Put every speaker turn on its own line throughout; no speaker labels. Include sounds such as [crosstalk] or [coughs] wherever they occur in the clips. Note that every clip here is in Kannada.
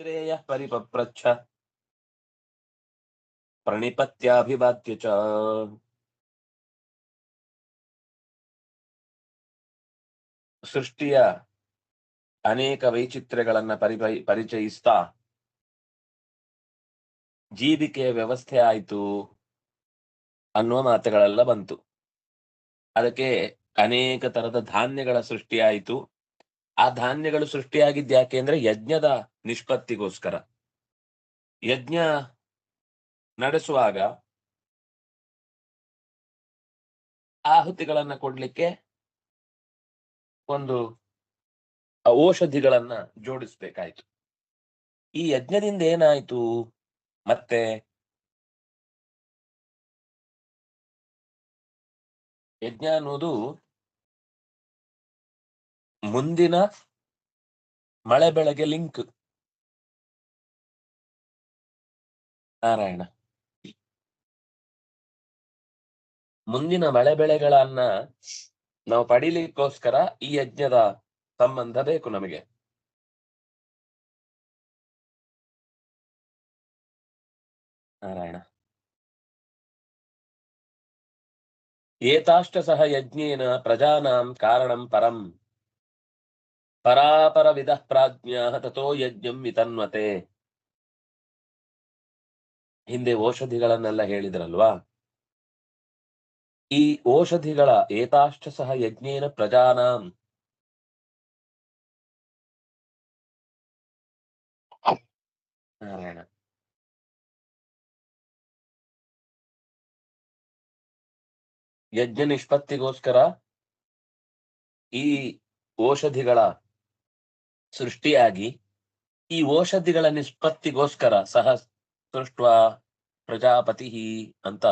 ಮೈತ್ರೇಯ ಪರಿಪ್ರಚ್ಛ ಪ್ರಣಿಪತ್ಯಭಿವಾದ್ಯ ಚ. ಸೃಷ್ಟಿಯ ಅನೇಕ ವೈಚಿತ್ರ್ಯಗಳನ್ನ ಪರಿಪೈ ಪರಿಚಯಿಸ್ತಾ. ಜೀವಿಕೆಯ ವ್ಯವಸ್ಥೆ ಆಯಿತು ಅನ್ನುವ ಮಾತುಗಳೆಲ್ಲ ಬಂತು. ಅದಕ್ಕೆ ಅನೇಕ ತರದ ಧಾನ್ಯಗಳ ಸೃಷ್ಟಿಯಾಯಿತು ಆ ಧಾನ್ಯಗಳು ಸೃಷ್ಟಿಯಾಗಿದ್ದ ಯಾಕೆ ಅಂದ್ರೆ ಯಜ್ಞದ ನಿಷ್ಪತ್ತಿಗೋಸ್ಕರ. ಯಜ್ಞ ನಡೆಸುವಾಗ ಆಹುತಿಗಳನ್ನ ಕೊಡ್ಲಿಕ್ಕೆ ಒಂದು ಔಷಧಿಗಳನ್ನ ಜೋಡಿಸ್ಬೇಕಾಯ್ತು. ಈ ಯಜ್ಞದಿಂದ ಏನಾಯ್ತು? ಮತ್ತೆ ಯಜ್ಞ ಅನ್ನೋದು ಮುಂದಿನ ಮಳೆ ಬೆಳೆಗೆ ಲಿಂಕ್. ನಾರಾಯಣ. ಮುಂದಿನ ಮಳೆ ಬೆಳೆಗಳನ್ನ ನಾವು ಪಡೀಲಿಕ್ಕೋಸ್ಕರ ಈ ಯಜ್ಞದ ಸಂಬಂಧ ಬೇಕು ನಮಗೆ. ನಾರಾಯಣ. ಏತಾಷ್ಟ ಸಹ ಯಜ್ಞೇನ ಪ್ರಜಾನಾಂ ಕಾರಣಂ ಪರಂ. ಪರಾಪರ ವಿಧ ಪ್ರಾಜ್ಞಾ ತಥೋ ಯಜ್ಞಂ ವಿತನ್ವತೆ. ಹಿಂದೆ ಔಷಧಿಗಳನ್ನೆಲ್ಲ ಹೇಳಿದ್ರಲ್ವಾ? ಈ ಔಷಧಿಗಳ ಏತಾಷ್ಟ ಸಹ ಯಜ್ಞೇನ ಪ್ರಜಾನಾಂ. ನಾರಾಯಣ. ಯಜ್ಞ ನಿಷ್ಪತ್ತಿಗೋಸ್ಕರ ಈ ಔಷಧಿಗಳ ಸೃಷ್ಟಿಯಾಗಿ ಈ ಔಷಧಿಗಳ ನಿಷ್ಪತ್ತಿಗೋಸ್ಕರ ಸಹ ಸೃಷ್ಟ ಪ್ರಜಾಪತಿ ಅಂತ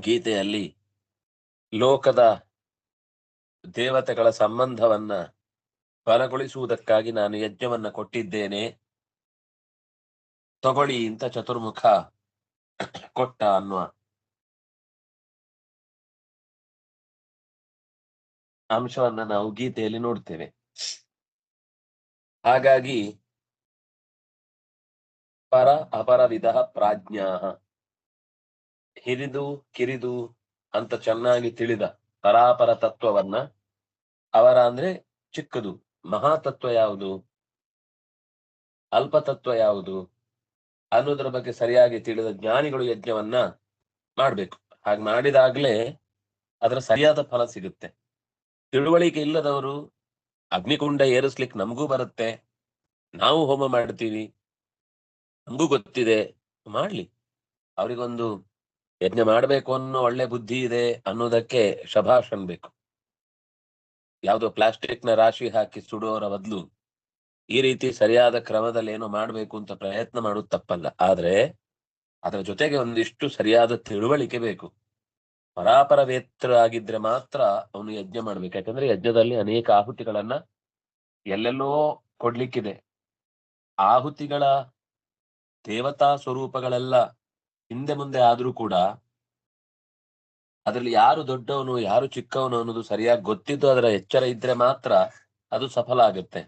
ಗೀತೆಯಲ್ಲಿ ಲೋಕದ ದೇವತೆಗಳ ಸಂಬಂಧವನ್ನ ಬಲಗೊಳಿಸುವುದಕ್ಕಾಗಿ ನಾನು ಯಜ್ಞವನ್ನ ಕೊಟ್ಟಿದ್ದೇನೆ. ತಗೊಳ್ಳಿ ಅಂತ ಚತುರ್ಮುಖ ಕೊಟ್ಟ ಅನ್ನುವ. ಅಂಶವನ್ನ ನಾವು ಗೀತೆಯಲ್ಲಿ ನೋಡ್ತೇವೆ. ಹಾಗಾಗಿ ಪರ ಅಪರ ವಿಧ ಪ್ರಾಜ್ಞಾ ಹಿರಿದು, ಕಿರಿದು ಅಂತ ಚೆನ್ನಾಗಿ ತಿಳಿದ ಪರಾಪರ ತತ್ವವನ್ನ ಅವರ ಅಂದ್ರೆ ಚಿಕ್ಕದು. ಮಹಾತತ್ವ ಯಾವುದು? ಅಲ್ಪತತ್ವ ಯಾವುದು? ಅನ್ನೋದ್ರ ಬಗ್ಗೆ ಸರಿಯಾಗಿ ತಿಳಿದ ಜ್ಞಾನಿಗಳು ಯಜ್ಞವನ್ನ ಮಾಡ್ಬೇಕು. ಹಾಗೆ ಮಾಡಿದಾಗ್ಲೇ ಅದರ ಸರಿಯಾದ ಫಲ ಸಿಗುತ್ತೆ. ತಿಳುವಳಿಕೆ ಇಲ್ಲದವರು ಅಗ್ನಿಕುಂಡ ಏರಿಸ್ಲಿಕ್ಕೆ ನಮಗೂ ಬರುತ್ತೆ. ನಾವು ಹೋಮ ಮಾಡ್ತೀವಿ. ನಮಗೂ ಗೊತ್ತಿದೆ. ಮಾಡ್ಲಿ. ಅವರಿಗೊಂದು ಯಜ್ಞ ಮಾಡಬೇಕು ಅನ್ನೋ ಒಳ್ಳೆ ಬುದ್ಧಿ ಇದೆ ಅನ್ನೋದಕ್ಕೆ ಶಭಾಷ್ ಅನ್ಬೇಕು ಯಾವುದೋ ಪ್ಲಾಸ್ಟಿಕ್ನ ರಾಶಿ ಹಾಕಿ ಸುಡೋರ ಬದಲು ಈ ರೀತಿ ಸರಿಯಾದ ಕ್ರಮದಲ್ಲಿ ಏನೋ ಮಾಡ್ಬೇಕು ಅಂತ ಪ್ರಯತ್ನ ಮಾಡೋದು ತಪ್ಪಲ್ಲ. ಆದ್ರೆ ಅದರ ಜೊತೆಗೆ ಒಂದಿಷ್ಟು ಸರಿಯಾದ ತಿಳುವಳಿಕೆ ಬೇಕು. ಪರಾಪರ ವೇತ್ರ ಆಗಿದ್ರೆ ಮಾತ್ರ ಅವನು ಯಜ್ಞ ಮಾಡ್ಬೇಕು. ಯಾಕಂದ್ರೆ ಯಜ್ಞದಲ್ಲಿ ಅನೇಕ ಆಹುತಿಗಳನ್ನ ಎಲ್ಲೆಲ್ಲೋ ಕೊಡ್ಲಿಕ್ಕಿದೆ. ಆಹುತಿಗಳ ದೇವತಾ ಸ್ವರೂಪಗಳೆಲ್ಲ ಹಿಂದೆ ಮುಂದೆ ಆದ್ರೂ ಕೂಡ ಅದರಲ್ಲಿ ಯಾರು ದೊಡ್ಡವನು, ಯಾರು ಚಿಕ್ಕವನು ಅನ್ನೋದು ಸರಿಯಾಗಿ ಗೊತ್ತಿದ್ದು ಅದರ ಎಚ್ಚರ ಇದ್ರೆ ಮಾತ್ರ ಅದು ಸಫಲ ಆಗುತ್ತೆ.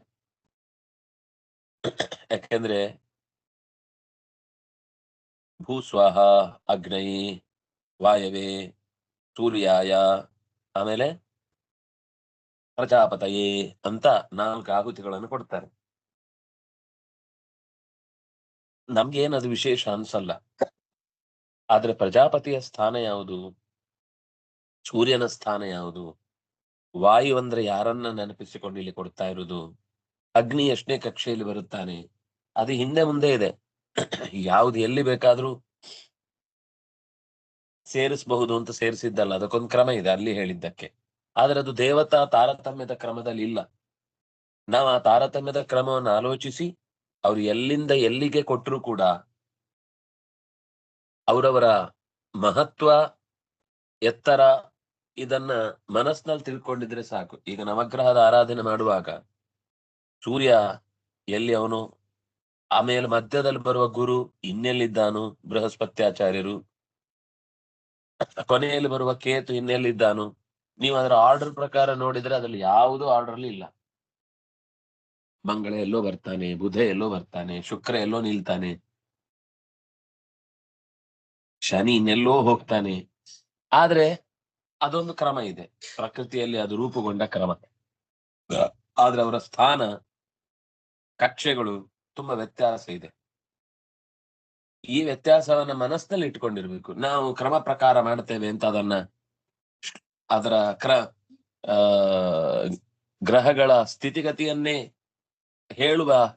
ಯಾಕೆಂದ್ರೆ ಭೂಸ್ವಾಹ ಅಗ್ನೈ, ವಾಯವೇ, ಸೂರ್ಯಾಯ, ಆಮೇಲೆ ಪ್ರಜಾಪತಯೇ ಅಂತ ನಾಲ್ಕು ಆಹುತಿಗಳನ್ನು ಕೊಡ್ತಾರೆ. ನಮ್ಗೇನದು ವಿಶೇಷ ಅನ್ಸಲ್ಲ. ಆದ್ರೆ ಪ್ರಜಾಪತಿಯ ಸ್ಥಾನ ಯಾವುದು? ಸೂರ್ಯನ ಸ್ಥಾನ ಯಾವುದು? ವಾಯು ಅಂದ್ರೆ ಯಾರನ್ನ ನೆನಪಿಸಿಕೊಂಡು ಇಲ್ಲಿ ಕೊಡ್ತಾ ಇರುವುದು? ಅಗ್ನಿ ಎಷ್ಟನೇ ಕಕ್ಷೆಯಲ್ಲಿ ಬರುತ್ತಾನೆ, ಅದು ಹಿಂದೆ ಮುಂದೆ ಇದೆ. ಯಾವ್ದು ಎಲ್ಲಿ ಬೇಕಾದ್ರೂ ಸೇರಿಸಬಹುದು ಅಂತ ಸೇರಿಸಿದ್ದಲ್ಲ, ಅದಕ್ಕೊಂದು ಕ್ರಮ ಇದೆ ಅಲ್ಲಿ ಹೇಳಿದ್ದಕ್ಕೆ. ಆದ್ರೆ ಅದು ದೇವತಾ ತಾರತಮ್ಯದ ಕ್ರಮದಲ್ಲಿ ಇಲ್ಲ ನಾವು ಆ ತಾರತಮ್ಯದ ಕ್ರಮವನ್ನು ಆಲೋಚಿಸಿ ಅವ್ರು ಎಲ್ಲಿಂದ ಎಲ್ಲಿಗೆ ಕೊಟ್ಟರು ಕೂಡ ಅವರವರ ಮಹತ್ವ, ಎತ್ತರ ಇದನ್ನ ಮನಸ್ಸಿನಲ್ಲಿ ತಿಳ್ಕೊಂಡಿದ್ರೆ ಸಾಕು. ಈಗ ನವಗ್ರಹದ ಆರಾಧನೆ ಮಾಡುವಾಗ ಸೂರ್ಯ ಎಲ್ಲಿ ಅವನು? ಆಮೇಲೆ ಮಧ್ಯದಲ್ಲಿ ಬರುವ ಗುರು ಇನ್ನೆಲ್ಲಿದ್ದಾನು? ಬೃಹಸ್ಪತ್ಯಾಚಾರ್ಯರು. ಕೊನೆಯಲ್ಲಿ ಬರುವ ಕೇತು ಇನ್ನೆಲ್ಲಿದ್ದಾನು? ನೀವು ಅದರ ಆರ್ಡರ್ ಪ್ರಕಾರ ನೋಡಿದ್ರೆ ಅದ್ರಲ್ಲಿ ಯಾವುದು ಆರ್ಡರ್ ಇಲ್ಲ. ಮಂಗಳ ಎಲ್ಲೋ ಬರ್ತಾನೆ, ಬುಧ ಎಲ್ಲೋ ಬರ್ತಾನೆ, ಶುಕ್ರ ಎಲ್ಲೋ ನಿಲ್ತಾನೆ. ಶನಿ ಇನ್ನೆಲ್ಲೋ ಹೋಗ್ತಾನೆ. ಆದ್ರೆ ಅದೊಂದು ಕ್ರಮ ಇದೆ. ಪ್ರಕೃತಿಯಲ್ಲಿ ಅದು ರೂಪುಗೊಂಡ ಕ್ರಮ. ಆದ್ರೆ ಅವರ ಸ್ಥಾನ, ಕಕ್ಷೆಗಳು ತುಂಬಾ ವ್ಯತ್ಯಾಸ ಇದೆ. ಈ ವ್ಯತ್ಯಾಸವನ್ನ ಮನಸ್ಸಿನಲ್ಲಿ ಇಟ್ಕೊಂಡಿರ್ಬೇಕು. ನಾವು ಕ್ರಮ ಪ್ರಕಾರ ಮಾಡ್ತೇವೆ ಅಂತ ಅದನ್ನ ಅದರ ಕ್ರ, ಆ, ಗ್ರಹಗಳ ಸ್ಥಿತಿಗತಿಯನ್ನೇ ಹೇಳುವ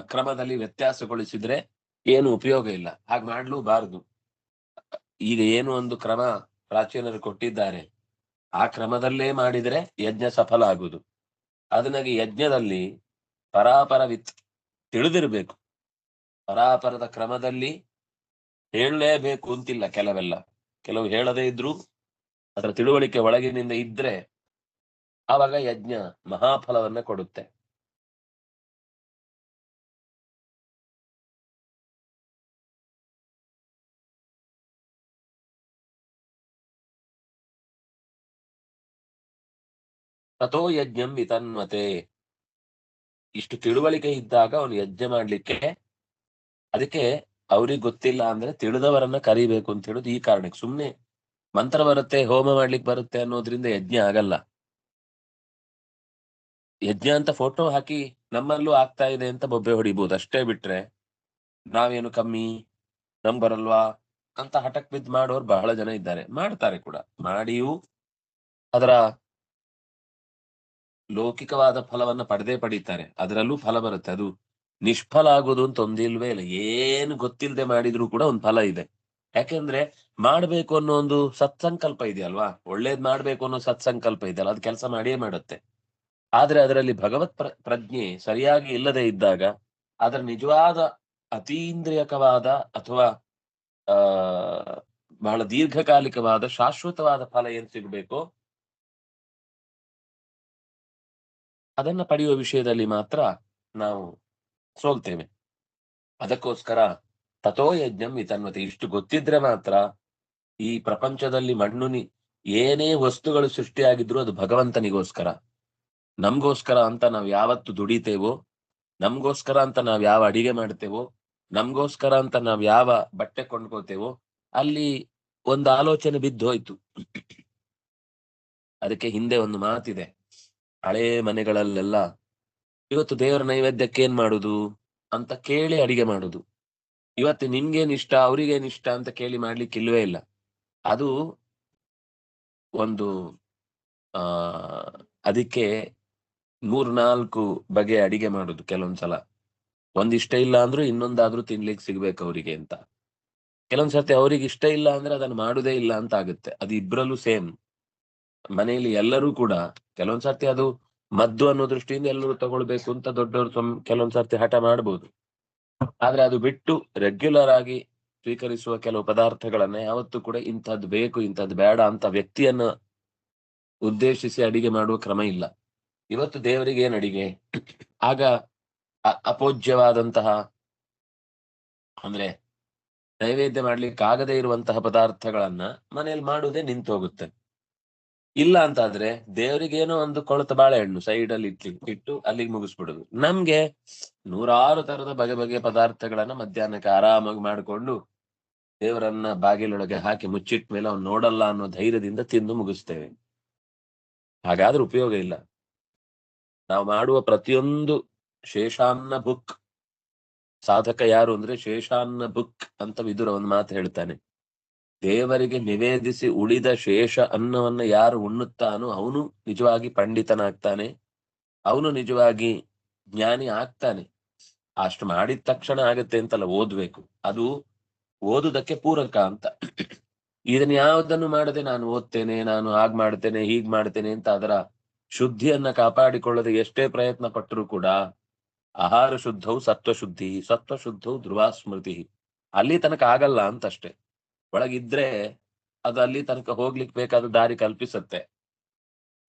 ಕ್ರಮದಲ್ಲಿ ವ್ಯತ್ಯಾಸಗೊಳಿಸಿದ್ರೆ ಏನು ಉಪಯೋಗ ಇಲ್ಲ. ಹಾಗೆ ಮಾಡ್ಲೂಬಾರದು. ಈಗ ಏನು ಒಂದು ಕ್ರಮ ಪ್ರಾಚೀನರು ಕೊಟ್ಟಿದ್ದಾರೆ. ಆ ಕ್ರಮದಲ್ಲೇ ಮಾಡಿದ್ರೆ ಯಜ್ಞ ಸಫಲ ಆಗುದು ಅದನ್ನಾಗಿ ಯಜ್ಞದಲ್ಲಿ ಪರಾಪರ ವಿತ್ ತಿಳಿದಿರ್ಬೇಕು. ಪರಾಪರದ ಕ್ರಮದಲ್ಲಿ ಹೇಳಲೇಬೇಕು ಅಂತಿಲ್ಲ ಕೆಲವೆಲ್ಲ. ಕೆಲವು ಹೇಳದೇ ಇದ್ರು ಅದರ ತಿಳುವಳಿಕೆ ಒಳಗಿನಿಂದ ಇದ್ರೆ ಆವಾಗ ಯಜ್ಞ ಮಹಾಫಲವನ್ನ ಕೊಡುತ್ತೆ. ತಥೋ ಯಜ್ಞಂ ವಿತನ್ಮತೆ ಇಷ್ಟು ತಿಳುವಳಿಕೆ ಇದ್ದಾಗ ಅವನು ಯಜ್ಞ ಮಾಡ್ಲಿಕ್ಕೆ ಅದಕ್ಕೆ ಅವ್ರಿಗೆ ಗೊತ್ತಿಲ್ಲ ಅಂದ್ರೆ ತಿಳಿದವರನ್ನ ಕರಿಬೇಕು ಅಂತ ಹೇಳುದು ಈ ಕಾರಣಕ್ಕೆ. ಸುಮ್ನೆ ಮಂತ್ರ ಬರುತ್ತೆ, ಹೋಮ ಮಾಡ್ಲಿಕ್ಕೆ ಬರುತ್ತೆ ಅನ್ನೋದ್ರಿಂದ ಯಜ್ಞ ಆಗಲ್ಲ. ಯಜ್ಞ ಅಂತ ಫೋಟೋ ಹಾಕಿ ನಮ್ಮಲ್ಲೂ ಆಗ್ತಾ ಇದೆ ಅಂತ ಬೊಬ್ಬೆ ಹೊಡಿಬಹುದು ಅಷ್ಟೇ ಬಿಟ್ರೆ ನಾವೇನು ಕಮ್ಮಿ ನಮ್ ಬರಲ್ವಾ ಅಂತ ಹಠಕ್ ಬಿದ್ದು ಮಾಡೋರು ಬಹಳ ಜನ ಇದ್ದಾರೆ. ಮಾಡ್ತಾರೆ ಕೂಡ. ಮಾಡಿಯೂ ಅದರ ಲೌಕಿಕವಾದ ಫಲವನ್ನ ಪಡೆದೇ ಪಡೀತಾರೆ. ಅದರಲ್ಲೂ ಫಲ ಬರುತ್ತೆ. ಅದು ನಿಷ್ಫಲ ಆಗೋದು ಅಂತ ಒಂದಿಲ್ವೇ ಇಲ್ಲ. ಏನು ಗೊತ್ತಿಲ್ಲದೆ ಮಾಡಿದ್ರು ಕೂಡ ಒಂದು ಫಲ ಇದೆ. ಯಾಕೆಂದ್ರೆ ಮಾಡ್ಬೇಕು ಅನ್ನೋ ಒಂದು ಸತ್ಸಂಕಲ್ಪ ಇದೆಯಲ್ವಾ? ಒಳ್ಳೇದ್ ಮಾಡ್ಬೇಕು ಅನ್ನೋ ಸತ್ಸಂಕಲ್ಪ ಇದೆಯಲ್ಲ, ಅದು ಕೆಲಸ ಮಾಡಿಯೇ ಮಾಡುತ್ತೆ. ಆದ್ರೆ ಅದರಲ್ಲಿ ಭಗವತ್ ಪ್ರ, ಪ್ರಜ್ಞೆ ಸರಿಯಾಗಿ ಇಲ್ಲದೆ ಇದ್ದಾಗ, ಅದರ ನಿಜವಾದ ಅತೀಂದ್ರಿಯಕವಾದ ಅಥವಾ ಬಹಳ ದೀರ್ಘಕಾಲಿಕವಾದ ಶಾಶ್ವತವಾದ ಫಲ ಏನ್ ಸಿಗ್ಬೇಕೋ? ಅದನ್ನ ಪಡೆಯುವ ವಿಷಯದಲ್ಲಿ ಮಾತ್ರ ನಾವು ಸೋಲ್ತೇವೆ. ಅದಕ್ಕೋಸ್ಕರ ತಥೋ ಯಜ್ಞಂ ವಿತನ್ವತೆ ಇಷ್ಟು ಗೊತ್ತಿದ್ರೆ ಮಾತ್ರ ಈ ಪ್ರಪಂಚದಲ್ಲಿ ಮಣ್ಣುನಿ ಏನೇ ವಸ್ತುಗಳು ಸೃಷ್ಟಿಯಾಗಿದ್ರು ಅದು ಭಗವಂತನಿಗೋಸ್ಕರ. ನಮ್ಗೋಸ್ಕರ ಅಂತ ನಾವ್ ಯಾವತ್ತು ದುಡಿತೇವೋ, ನಮ್ಗೋಸ್ಕರ ಅಂತ ನಾವ್ ಯಾವ ಅಡಿಗೆ ಮಾಡ್ತೇವೋ, ನಮ್ಗೋಸ್ಕರ ಅಂತ ನಾವ್ ಯಾವ ಬಟ್ಟೆ ಕೊಂಡ್ಕೋತೇವೋ ಅಲ್ಲಿ ಒಂದು ಆಲೋಚನೆ ಬಿದ್ದು ಹೋಯ್ತು ಅದಕ್ಕೆ ಹಿಂದೆ ಒಂದು ಮಾತಿದೆ. ಹಳೇ ಮನೆಗಳಲ್ಲೆಲ್ಲ ಇವತ್ತು ದೇವರ ನೈವೇದ್ಯಕ್ಕೆ ಏನ್ ಮಾಡುದು? ಅಂತ ಕೇಳಿ ಅಡಿಗೆ ಮಾಡುದು. ಇವತ್ತು ನಿಮ್ಗೇನ್ ಇಷ್ಟ? ಅವ್ರಿಗೇನ್ ಇಷ್ಟ? ಅಂತ ಕೇಳಿ ಮಾಡ್ಲಿಕ್ಕೆ ಇಲ್ವೇ ಇಲ್ಲ. ಅದು ಒಂದು, ಆ, ಅದಕ್ಕೆ ಮೂರ್ನಾಲ್ಕು ಬಗೆ ಅಡಿಗೆ ಮಾಡುದು ಕೆಲವೊಂದ್ಸಲ. ಒಂದಿಷ್ಟ ಇಲ್ಲ ಅಂದ್ರೂ ಇನ್ನೊಂದಾದ್ರೂ ತಿನ್ಲಿಕ್ಕೆ ಸಿಗ್ಬೇಕು ಅವರಿಗೆ ಅಂತ. ಕೆಲವೊಂದ್ಸರ್ತಿ ಅವ್ರಿಗೆ ಇಷ್ಟ ಇಲ್ಲ ಅಂದ್ರೆ ಅದನ್ನ ಮಾಡುದೇ ಇಲ್ಲ ಅಂತ ಆಗುತ್ತೆ. ಅದು ಇಬ್ರಲ್ಲೂ ಸೇಮ್. ಮನೆಯಲ್ಲಿ ಎಲ್ಲರೂ ಕೂಡ, ಕೆಲವೊಂದ್ ಸರ್ತಿ ಅದು ಮದ್ದು ಅನ್ನೋ ದೃಷ್ಟಿಯಿಂದ ಎಲ್ಲರೂ ತಗೊಳ್ಬೇಕು ಅಂತ ದೊಡ್ಡವರು ಕೆಲವೊಂದ್ಸರ್ತಿ ಕೆಲವೊಂದ್ ಸರ್ತಿ ಹಠ ಮಾಡಬಹುದು ಆದ್ರೆ ಅದು ಬಿಟ್ಟು ರೆಗ್ಯುಲರ್ ಆಗಿ ಸ್ವೀಕರಿಸುವ ಕೆಲವು ಪದಾರ್ಥಗಳನ್ನ ಯಾವತ್ತೂ ಕೂಡ ಇಂಥದ್ದು ಬೇಕು, ಇಂಥದ್ದು ಬೇಡ ಅಂತ ವ್ಯಕ್ತಿಯನ್ನ ಉದ್ದೇಶಿಸಿ ಅಡಿಗೆ ಮಾಡುವ ಕ್ರಮ ಇಲ್ಲ. ಇವತ್ತು ದೇವರಿಗೆ ಏನ್ ಅಡಿಗೆ? ಆಗ ಅಪೋಜ್ಯವಾದಂತಹ ಅಂದ್ರೆ ನೈವೇದ್ಯ ಮಾಡ್ಲಿಕ್ಕೆ ಆಗದೆ ಇರುವಂತಹ ಪದಾರ್ಥಗಳನ್ನ ಮನೆಯಲ್ಲಿ ಮಾಡುವುದೇ ನಿಂತು ಹೋಗುತ್ತೆ ಇಲ್ಲ ಅಂತಾದ್ರೆ ದೇವರಿಗೇನೋ ಒಂದು ಕೊಳತ ಬಾಳೆಹಣ್ಣು ಸೈಡ್ ಅಲ್ಲಿ ಇಟ್ಲಿ, ಇಟ್ಟು ಅಲ್ಲಿಗೆ ಮುಗಿಸ್ಬಿಡುದು. ನಮ್ಗೆ ನೂರಾರು ತರದ ಬಗೆ ಬಗೆ ಪದಾರ್ಥಗಳನ್ನ ಮಧ್ಯಾಹ್ನಕ್ಕೆ ಆರಾಮಾಗಿ ಮಾಡಿಕೊಂಡು ದೇವರನ್ನ ಬಾಗಿಲೊಳಗೆ ಹಾಕಿ ಮುಚ್ಚಿಟ್ಟ ಮೇಲೆ ಅವ್ನು ನೋಡಲ್ಲ ಅನ್ನೋ ಧೈರ್ಯದಿಂದ ತಿಂದು ಮುಗಿಸ್ತೇವೆ. ಹಾಗಾದ್ರೆ ಉಪಯೋಗ ಇಲ್ಲ. ನಾವು ಮಾಡುವ ಪ್ರತಿಯೊಂದು ಶೇಷಾನ್ನ ಬುಕ್ ಸಾಧಕ ಯಾರು ಅಂದ್ರೆ ಶೇಷಾನ್ನ ಬುಕ್ ಅಂತ ವಿದುರ ಒಂದು ಮಾತು ಹೇಳ್ತಾನೆ. ದೇವರಿಗೆ ನಿವೇದಿಸಿ ಉಳಿದ ಶೇಷ ಅನ್ನವನ್ನ ಯಾರು ಉಣ್ಣುತ್ತಾನೋ ಅವನು ನಿಜವಾಗಿ ಪಂಡಿತನಾಗ್ತಾನೆ. ಅವನು ನಿಜವಾಗಿ ಜ್ಞಾನಿ ಆಗ್ತಾನೆ. ಅಷ್ಟು ಮಾಡಿದ ತಕ್ಷಣ ಆಗತ್ತೆ ಅಂತಲ್ಲ ಓದ್ಬೇಕು. ಅದು ಓದುದಕ್ಕೆ ಪೂರಕ ಅಂತ. ಇದನ್ನ ಯಾವುದನ್ನು ಮಾಡದೆ ನಾನು ಓದ್ತೇನೆ, ನಾನು ಹಾಗ್ ಮಾಡ್ತೇನೆ, ಹೀಗ್ ಮಾಡ್ತೇನೆ ಅಂತ ಅದರ ಶುದ್ಧಿಯನ್ನ ಕಾಪಾಡಿಕೊಳ್ಳದೆ ಎಷ್ಟೇ ಪ್ರಯತ್ನ ಪಟ್ಟರೂ ಕೂಡ ಆಹಾರ ಶುದ್ಧವು ಸತ್ವ ಶುದ್ಧಿ ಸತ್ವ ಶುದ್ಧವು ಧ್ರುವ ಸ್ಮೃತಿ ಅಲ್ಲಿ ತನಕ ಆಗಲ್ಲ ಅಂತಷ್ಟೇ. ಒಳಗಿದ್ರೆ ಅದು ಅಲ್ಲಿ ತನಕ ಹೋಗ್ಲಿಕ್ಕೆ ಬೇಕಾದ ದಾರಿ ಕಲ್ಪಿಸುತ್ತೆ.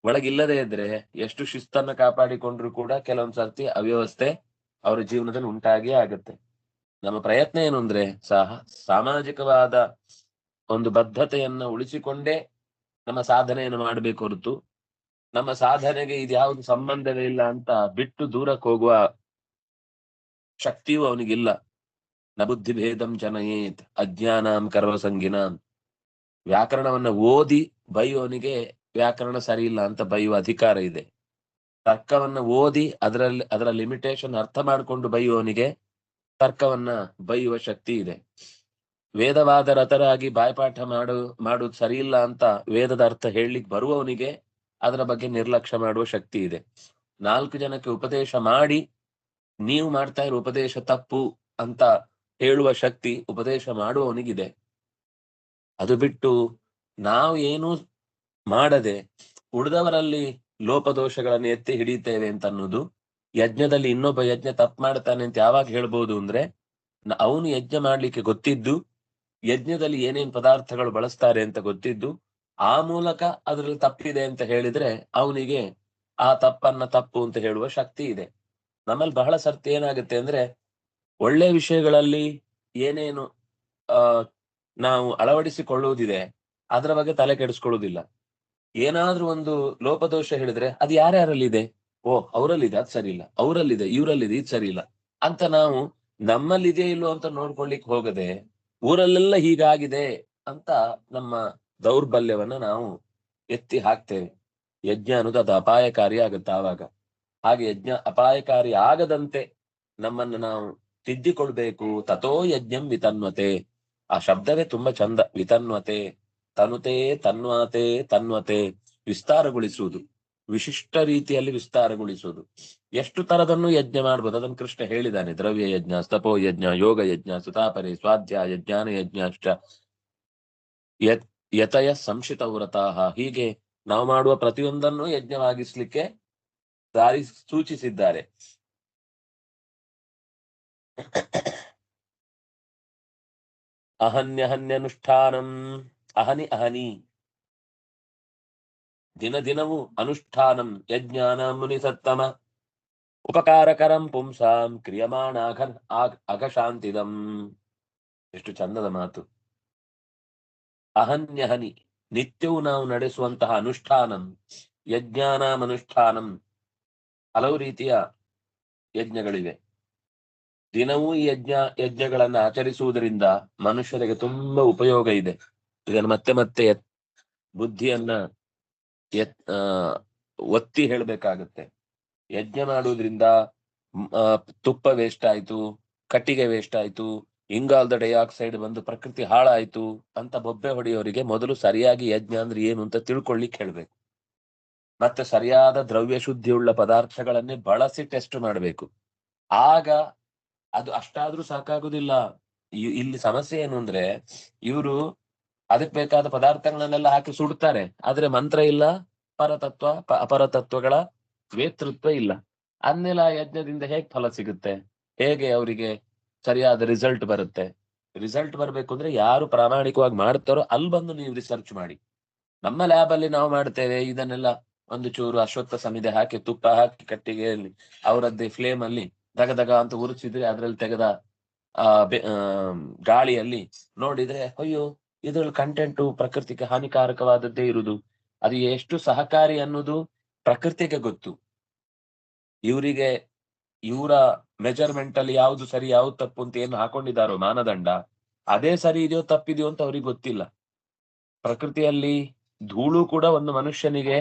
ಒಳಗಿಲ್ಲದೆ ಇದ್ರೆ ಎಷ್ಟು ಶಿಸ್ತನ್ನ ಕಾಪಾಡಿಕೊಂಡ್ರು ಕೂಡ ಕೆಲವೊಂದ್ ಸರ್ತಿ ಅವ್ಯವಸ್ಥೆ ಅವರ ಜೀವನದಲ್ಲಿ ಉಂಟಾಗಿಯೇ ಆಗುತ್ತೆ. ನಮ್ಮ ಪ್ರಯತ್ನ ಏನು ಅಂದ್ರೆ ಸಹ, ಸಾಮಾಜಿಕವಾದ ಒಂದು ಬದ್ಧತೆಯನ್ನ ಉಳಿಸಿಕೊಂಡೇ ನಮ್ಮ ಸಾಧನೆಯನ್ನು ಮಾಡಬೇಕು ಹೊರತು ನಮ್ಮ ಸಾಧನೆಗೆ ಇದ್ಯಾವುದು ಸಂಬಂಧವೇ ಇಲ್ಲ ಅಂತ ಬಿಟ್ಟು ದೂರಕ್ಕೆ ಹೋಗುವ ಶಕ್ತಿಯೂ ಅವನಿಗಿಲ್ಲ. ನ ಬುದ್ಧಿಭೇದಂ ಜನಯೇತ್ ಅಜ್ಞಾನಾಂ ಕರ್ವಸಂಗಿನಾಂ ವ್ಯಾಕರಣವನ್ನ ಓದಿ ಬೈಯೋನಿಗೆ ವ್ಯಾಕರಣ ಸರಿ ಇಲ್ಲ ಅಂತ ಬೈಯುವ ಅಧಿಕಾರ ಇದೆ. ತರ್ಕವನ್ನ ಓದಿ ಅದರಲ್ಲಿ, ಅದರ ಲಿಮಿಟೇಷನ್ ಅರ್ಥ ಮಾಡಿಕೊಂಡು ಬೈಯುವವನಿಗೆ ತರ್ಕವನ್ನ ಬೈಯುವ ಶಕ್ತಿ ಇದೆ. ವೇದವಾದ ರಥರಾಗಿ ಬಾಯ್ಪಾಠ ಮಾಡು, ಮಾಡುದು ಸರಿ ಇಲ್ಲ ಅಂತ ವೇದದ ಅರ್ಥ ಹೇಳಲಿಕ್ಕೆ ಬರುವವನಿಗೆ ಅದರ ಬಗ್ಗೆ ನಿರ್ಲಕ್ಷ್ಯ ಮಾಡುವ ಶಕ್ತಿ ಇದೆ. ನಾಲ್ಕು ಜನಕ್ಕೆ ಉಪದೇಶ ಮಾಡಿ, ನೀವು ಮಾಡ್ತಾ ಇರೋ ಉಪದೇಶ ತಪ್ಪು ಅಂತ ಹೇಳುವ ಶಕ್ತಿ ಉಪದೇಶ ಮಾಡುವವನಿಗಿದೆ. ಅದು ಬಿಟ್ಟು ನಾವು ಏನು ಮಾಡದೆ ಉಳಿದವರಲ್ಲಿ ಲೋಪದೋಷಗಳನ್ನು ಎತ್ತಿ ಹಿಡಿಯುತ್ತೇವೆ ಅಂತ ಅನ್ನೋದು ಯಜ್ಞದಲ್ಲಿ ಇನ್ನೊಬ್ಬ ಯಜ್ಞ ತಪ್ಪು ಮಾಡ್ತಾನೆ ಅಂತ ಯಾವಾಗ ಹೇಳ್ಬೋದು ಅಂದ್ರೆ ಅವನು ಯಜ್ಞ ಮಾಡ್ಲಿಕ್ಕೆ ಗೊತ್ತಿದ್ದು, ಯಜ್ಞದಲ್ಲಿ ಏನೇನ್ ಪದಾರ್ಥಗಳು ಬಳಸ್ತಾರೆ ಅಂತ ಗೊತ್ತಿದ್ದು, ಆ ಮೂಲಕ ಅದ್ರಲ್ಲಿ ತಪ್ಪಿದೆ ಅಂತ ಹೇಳಿದ್ರೆ ಅವನಿಗೆ ಆ ತಪ್ಪನ್ನ ತಪ್ಪು ಅಂತ ಹೇಳುವ ಶಕ್ತಿ ಇದೆ. ನಮ್ಮಲ್ಲಿ ಬಹಳ ಸರ್ತಿ ಏನಾಗುತ್ತೆ ಅಂದ್ರೆ ಒಳ್ಳೆ ವಿಷಯಗಳಲ್ಲಿ ಏನೇನು, ಆ, ನಾವು ಅಳವಡಿಸಿಕೊಳ್ಳುವುದಿದೆ, ಅದರ ಬಗ್ಗೆ ತಲೆ ಕೆಡಿಸ್ಕೊಳ್ಳುವುದಿಲ್ಲ. ಏನಾದ್ರೂ ಒಂದು ಲೋಪದೋಷ ಹೇಳಿದ್ರೆ ಅದು ಯಾರ್ಯಾರಲ್ಲಿದೆ? ಓ, ಅವರಲ್ಲಿದೆ, ಅದ್ ಸರಿ ಇಲ್ಲ ಅವರಲ್ಲಿದೆ, ಇವರಲ್ಲಿದೆ, ಇದು ಸರಿ ಇಲ್ಲ ಅಂತ ನಾವು ನಮ್ಮಲ್ಲಿದೆ ಇಲ್ಲೋ ಅಂತ ನೋಡ್ಕೊಳ್ಲಿಕ್ಕೆ ಹೋಗದೆ, ಊರಲ್ಲೆಲ್ಲ ಹೀಗಾಗಿದೆ ಅಂತ ನಮ್ಮ ದೌರ್ಬಲ್ಯವನ್ನ ನಾವು ಎತ್ತಿ ಹಾಕ್ತೇವೆ. ಯಜ್ಞ ಅನ್ನೋದು ಅದು ಅಪಾಯಕಾರಿ ಆಗುತ್ತೆ ಆವಾಗ. ಹಾಗೆ ಯಜ್ಞ ಅಪಾಯಕಾರಿ ಆಗದಂತೆ ನಮ್ಮನ್ನು ನಾವು ತಿದ್ದಿಕೊಳ್ಬೇಕು. ತಥೋ ಯಜ್ಞಂ ವಿತನ್ವತೆ. ಆ ಶಬ್ದವೇ ತುಂಬಾ ಚಂದ. ವಿತನ್ವತೆ, ತನುತೆ, ತನ್ವತೆ ತನ್ವತೆ. ವಿಸ್ತಾರಗೊಳಿಸುವುದು. ವಿಶಿಷ್ಟ ರೀತಿಯಲ್ಲಿ ವಿಸ್ತಾರಗೊಳಿಸುವುದು. ಎಷ್ಟು ತರದನ್ನು ಯಜ್ಞ ಮಾಡ್ಬೋದು? ಅದನ್ನು ಕೃಷ್ಣ ಹೇಳಿದ್ದಾನೆ ದ್ರವ್ಯ ಯಜ್ಞ, ಸ್ತಪೋ ಯಜ್ಞ, ಯೋಗ ಯಜ್ಞ ಸುತಾಪರೆ ಸ್ವಾಧ್ಯಾಯ ಜ್ಞಾನ ಯಜ್ಞಾಶ್ಚ ಯತ್, ಯತಯ ಸಂಶಿತ ವ್ರತಾಹ. ಹೀಗೆ ನಾವು ಮಾಡುವ ಪ್ರತಿಯೊಂದನ್ನು ಯಜ್ಞವಾಗಿಸ್ಲಿಕ್ಕೆ ದಾರಿ ಸೂಚಿಸಿದ್ದಾರೆ. [coughs] ಅಹನ್ಯಹನ್ಯನುಷ್ಠಾನಂ, ಅಹನಿ ಅಹನಿ. ದಿನ ದಿನವೂ ಅನುಷ್ಠಾನಂ ಯಜ್ಞಾನ ಮುನಿ ಸತ್ತಮ ಉಪಕಾರಕರಂ ಪುಂಸಾಂ ಕ್ರಿಯಮಾಣ ಅಘಶಾಂತಿದಂ. ಎಷ್ಟು ಚಂದದ ಮಾತು. ಅಹನ್ಯಹನಿ, ನಿತ್ಯವೂ ನಾವು ನಡೆಸುವಂತಹ ಅನುಷ್ಠಾನಂ ಯಜ್ಞಾನ ಅನುಷ್ಠಾನಂ ಹಲವು ರೀತಿಯ ಯಜ್ಞಗಳಿವೆ. ದಿನವೂ ಯಜ್ಞ, ಯಜ್ಞಗಳನ್ನ ಆಚರಿಸುವುದರಿಂದ ಮನುಷ್ಯರಿಗೆ ತುಂಬಾ ಉಪಯೋಗ ಇದೆ. ಇದನ್ನು ಮತ್ತೆ ಮತ್ತೆ ಬುದ್ಧಿಯನ್ನ ಎತ್ ಒತ್ತಿ ಹೇಳ್ಬೇಕಾಗತ್ತೆ. ಯಜ್ಞ ಮಾಡುವುದರಿಂದ ತುಪ್ಪ ವೇಸ್ಟ್ ಆಯ್ತು, ಕಟ್ಟಿಗೆ ವೇಸ್ಟ್ ಆಯ್ತು, ಇಂಗಾಲದ ಡೈಆಕ್ಸೈಡ್ ಬಂದು ಪ್ರಕೃತಿ ಹಾಳಾಯ್ತು ಅಂತ ಬೊಬ್ಬೆ ಹೊಡೆಯೋರಿಗೆ ಮೊದಲು ಸರಿಯಾಗಿ ಯಜ್ಞ ಅಂದ್ರೆ ಏನು ಅಂತ ತಿಳ್ಕೊಳ್ಳಿಕ್ ಹೇಳ್ಬೇಕು. ಮತ್ತೆ ಸರಿಯಾದ ದ್ರವ್ಯ ಶುದ್ಧಿಯುಳ್ಳ ಪದಾರ್ಥಗಳನ್ನೇ ಬಳಸಿ ಟೆಸ್ಟ್ ಮಾಡಬೇಕು. ಆಗ ಅದು ಅಷ್ಟಾದ್ರೂ ಸಾಕಾಗುದಿಲ್ಲ. ಇಲ್ಲಿ ಸಮಸ್ಯೆ ಏನು ಅಂದ್ರೆ, ಇವರು ಅದಕ್ಕೆ ಬೇಕಾದ ಪದಾರ್ಥಗಳನ್ನೆಲ್ಲ ಹಾಕಿ ಸುಡ್ತಾರೆ. ಆದ್ರೆ ಮಂತ್ರ ಇಲ್ಲ, ಪರತತ್ವ ಅಪರತತ್ವಗಳ ವೇತೃತ್ವ ಇಲ್ಲ. ಅನ್ನೆಲ್ಲ ಯಜ್ಞದಿಂದ ಹೇಗ್ ಫಲ ಸಿಗುತ್ತೆ? ಹೇಗೆ ಅವರಿಗೆ ಸರಿಯಾದ ರಿಸಲ್ಟ್ ಬರುತ್ತೆ? ರಿಸಲ್ಟ್ ಬರ್ಬೇಕು ಅಂದ್ರೆ ಯಾರು ಪ್ರಾಮಾಣಿಕವಾಗಿ ಮಾಡ್ತಾರೋ ಅಲ್ಲಿ ಬಂದು ನೀವು ರಿಸರ್ಚ್ ಮಾಡಿ. ನಮ್ಮ ಲ್ಯಾಬ್ ಅಲ್ಲಿ ನಾವು ಮಾಡ್ತೇವೆ, ಇದನ್ನೆಲ್ಲ ಒಂದು ಚೂರು ಅಶ್ವತ್ಥ ಸಮಿದೆ ಹಾಕಿ ತುಪ್ಪ ಹಾಕಿ ಕಟ್ಟಿಗೆಯಲ್ಲಿ, ಅವರದ್ದೇ ಫ್ಲೇಮ್ ಅಲ್ಲಿ ದಗ ದಗ ಅಂತ ಉರಿಸಿದ್ರೆ ಅದ್ರಲ್ಲಿ ತೆಗೆದ, ಆ ಗಾಳಿಯಲ್ಲಿ ನೋಡಿದ್ರೆ, ಅಯ್ಯೋ, ಇದ್ರಲ್ಲಿ ಕಂಟೆಂಟು ಪ್ರಕೃತಿಗೆ ಹಾನಿಕಾರಕವಾದದ್ದೇ ಇರುದು. ಅದು ಎಷ್ಟು ಸಹಕಾರಿ ಅನ್ನೋದು ಪ್ರಕೃತಿಗೆ ಗೊತ್ತು. ಇವರಿಗೆ, ಇವರ ಮೆಜರ್ಮೆಂಟ್ ಅಲ್ಲಿ ಯಾವ್ದು ಸರಿ, ಯಾವ್ದು ತಪ್ಪು ಅಂತ ಏನು ಹಾಕೊಂಡಿದ್ದಾರೋ ಮಾನದಂಡ, ಅದೇ ಸರಿ ಇದೆಯೋ ತಪ್ಪಿದೆಯೋ ಅಂತ ಅವ್ರಿಗೆ ಗೊತ್ತಿಲ್ಲ. ಪ್ರಕೃತಿಯಲ್ಲಿ ಧೂಳು ಕೂಡ ಒಂದು ಮನುಷ್ಯನಿಗೆ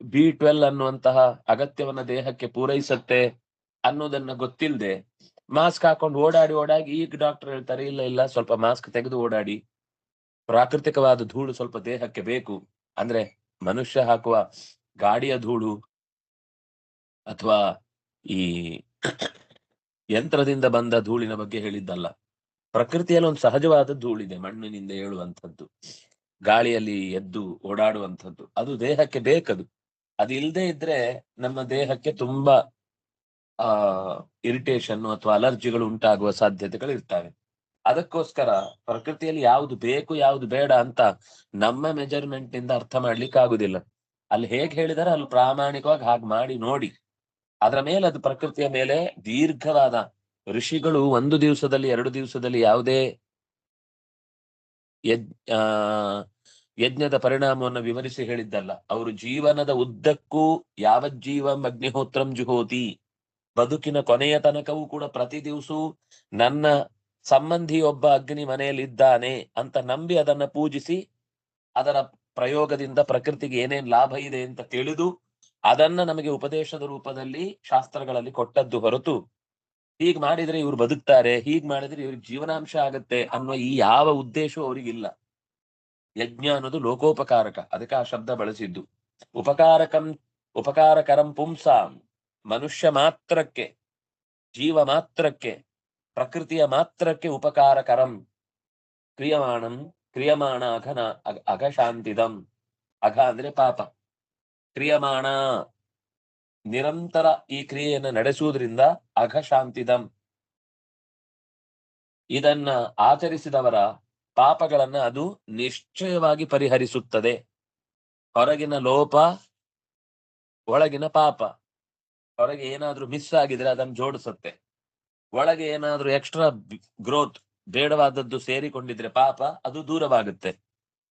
ಬಿ ಟ್ವೆಲ್ ಅನ್ನುವಂತಹ ಅಗತ್ಯವನ್ನ ದೇಹಕ್ಕೆ ಪೂರೈಸತ್ತೆ. ಅನ್ನೋದನ್ನ ಗೊತ್ತಿಲ್ಲದೆ ಮಾಸ್ಕ್ ಹಾಕೊಂಡು ಓಡಾಡಿ ಓಡಾಡಿ ಈಗ ಡಾಕ್ಟರ್ ಹೇಳ್ತಾರೆ, ಇಲ್ಲ ಇಲ್ಲ, ಸ್ವಲ್ಪ ಮಾಸ್ಕ್ ತೆಗೆದು ಓಡಾಡಿ. ಪ್ರಾಕೃತಿಕವಾದ ಧೂಳು ಸ್ವಲ್ಪ ದೇಹಕ್ಕೆ ಬೇಕು. ಅಂದ್ರೆ ಮನುಷ್ಯ ಹಾಕುವ ಗಾಡಿಯ ಧೂಳು ಅಥವಾ ಈ ಯಂತ್ರದಿಂದ ಬಂದ ಧೂಳಿನ ಬಗ್ಗೆ ಹೇಳಿದ್ದಲ್ಲ. ಪ್ರಕೃತಿಯಲ್ಲಿ ಒಂದು ಸಹಜವಾದ ಧೂಳಿದೆ, ಮಣ್ಣಿನಿಂದ ಏಳುವಂಥದ್ದು. ಗಾಳಿಯಲ್ಲಿ ಎದ್ದು ಓಡಾಡುವಂಥದ್ದು. ಅದು ದೇಹಕ್ಕೆ ಬೇಕದು. ಅದು ಇಲ್ಲದೆ ಇದ್ರೆ ನಮ್ಮ ದೇಹಕ್ಕೆ ತುಂಬಾ ಇರಿಟೇಷನ್ ಅಥವಾ ಅಲರ್ಜಿಗಳು ಉಂಟಾಗುವ ಸಾಧ್ಯತೆಗಳು ಇರ್ತವೆ ಅದಕ್ಕೋಸ್ಕರ ಪ್ರಕೃತಿಯಲ್ಲಿ ಯಾವುದು ಬೇಕು, ಯಾವುದು ಬೇಡ ಅಂತ ನಮ್ಮ ಮೆಜರ್ಮೆಂಟ್ನಿಂದ ಅರ್ಥ ಮಾಡ್ಲಿಕ್ಕೆ ಆಗುದಿಲ್ಲ. ಅಲ್ಲಿ ಹೇಗೆ ಹೇಳಿದಾರೆ ಅಲ್ಲಿ ಪ್ರಾಮಾಣಿಕವಾಗಿ ಹಾಗೆ ಮಾಡಿ ನೋಡಿ. ಅದರ ಮೇಲೆ ಅದು ಪ್ರಕೃತಿಯ ಮೇಲೆ ದೀರ್ಘವಾದ ಋಷಿಗಳು ಒಂದು ದಿವಸದಲ್ಲಿ, ಎರಡು ದಿವಸದಲ್ಲಿ ಯಾವುದೇ ಯಜ್ ಆ, ಯಜ್ಞದ ಪರಿಣಾಮವನ್ನು ವಿವರಿಸಿ ಹೇಳಿದ್ದಲ್ಲ. ಅವರು ಜೀವನದ ಉದ್ದಕ್ಕೂ, ಯಾವ ಯಾವಜ್ಜೀವಂ ಅಗ್ನಿಹೋತ್ರಂ ಜುಹೋತಿ. ಬದುಕಿನ ಕೊನೆಯ ತನಕವೂ ಕೂಡ ಪ್ರತಿ ದಿವಸವೂ ನನ್ನ ಸಂಬಂಧಿ ಒಬ್ಬ ಅಗ್ನಿ ಮನೆಯಲ್ಲಿದ್ದಾನೆ ಅಂತ ನಂಬಿ ಅದನ್ನ ಪೂಜಿಸಿ ಅದರ ಪ್ರಯೋಗದಿಂದ ಪ್ರಕೃತಿಗೆ ಏನೇನ್ ಲಾಭ ಇದೆ ಅಂತ ತಿಳಿದು ಅದನ್ನ ನಮಗೆ ಉಪದೇಶದ ರೂಪದಲ್ಲಿ ಶಾಸ್ತ್ರಗಳಲ್ಲಿ ಕೊಟ್ಟದ್ದು ಹೊರತು ಹೀಗ್ ಮಾಡಿದ್ರೆ ಇವ್ರು ಬದುಕ್ತಾರೆ, ಹೀಗ್ ಮಾಡಿದ್ರೆ ಇವ್ರಿಗೆ ಜೀವನಾಂಶ ಆಗತ್ತೆ ಅನ್ನೋ ಈ ಯಾವ ಉದ್ದೇಶವೂ ಅವರಿಗಿಲ್ಲ. ಯಜ್ಞ ಅನ್ನೋದು ಲೋಕೋಪಕಾರಕ, ಅದಕ್ಕೆ ಆ ಶಬ್ದ ಬಳಸಿದ್ದು. ಉಪಕಾರಕಂ, ಉಪಕಾರಕರಂ ಪುಂಸಾಂ. ಮನುಷ್ಯ ಮಾತ್ರಕ್ಕೆ, ಜೀವ ಮಾತ್ರಕ್ಕೆ, ಪ್ರಕೃತಿಯ ಮಾತ್ರಕ್ಕೆ ಉಪಕಾರಕರಂ. ಕ್ರಿಯಮಾಣಂ, ಕ್ರಿಯಮಾಣ ಅಘನ, ಅಘ- ಶಾಂತಿದಂ ಅಘ ಅಂದ್ರೆ ಪಾಪ. ಕ್ರಿಯಮಾಣ. ನಿರಂತರ ಈ ಕ್ರಿಯೆಯನ್ನು ನಡೆಸುವುದರಿಂದ ಅಘಶಾಂತಿದಂ. ಇದನ್ನ ಆಚರಿಸಿದವರ ಪಾಪಗಳನ್ನ ಅದು ನಿಶ್ಚಯವಾಗಿ ಪರಿಹರಿಸುತ್ತದೆ. ಹೊರಗಿನ ಲೋಪ, ಒಳಗಿನ ಪಾಪ. ಹೊರಗೆ ಏನಾದ್ರೂ ಮಿಸ್ ಆಗಿದ್ರೆ ಅದನ್ನು ಜೋಡಿಸುತ್ತೆ. ಒಳಗೆ ಏನಾದ್ರೂ ಎಕ್ಸ್ಟ್ರಾ ಗ್ರೋತ್ ಬೇಡವಾದದ್ದು ಸೇರಿಕೊಂಡಿದ್ರೆ ಪಾಪ ಅದು ದೂರವಾಗುತ್ತೆ.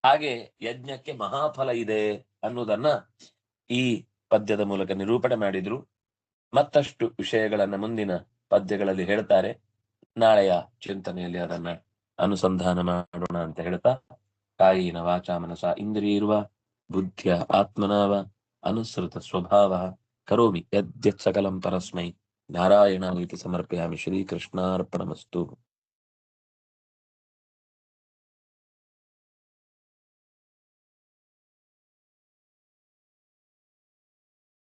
ಹಾಗೆ ಯಜ್ಞಕ್ಕೆ ಮಹಾಫಲ ಇದೆ ಅನ್ನೋದನ್ನ ಈ ಪದ್ಯದ ಮೂಲಕ ನಿರೂಪಣೆ ಮಾಡಿದ್ರು. ಮತ್ತಷ್ಟು ವಿಷಯಗಳನ್ನ ಮುಂದಿನ ಪದ್ಯಗಳಲ್ಲಿ ಹೇಳ್ತಾರೆ. ನಾಳೆಯ ಚಿಂತನೆಯಲ್ಲಿ ಅದನ್ನ ಅನುಸಂಧಾನ ಮಾಡೋಣ ಅಂತ ಹೇಳ್ತಾ, ಕಾಯಿನ ವಾಚಾ ಮನಸ ಇಂದ್ರಿಯಿರುವ, ಬುದ್ಧಿಯ ಆತ್ಮನಾವ, ಅನುಸೃತ ಸ್ವಭಾವ. కరోమి యద్యత్ సకలం పరస్మై. నారాయణానికి సమర్పయామి. శ్రీకృష్ణార్పణమస్తు.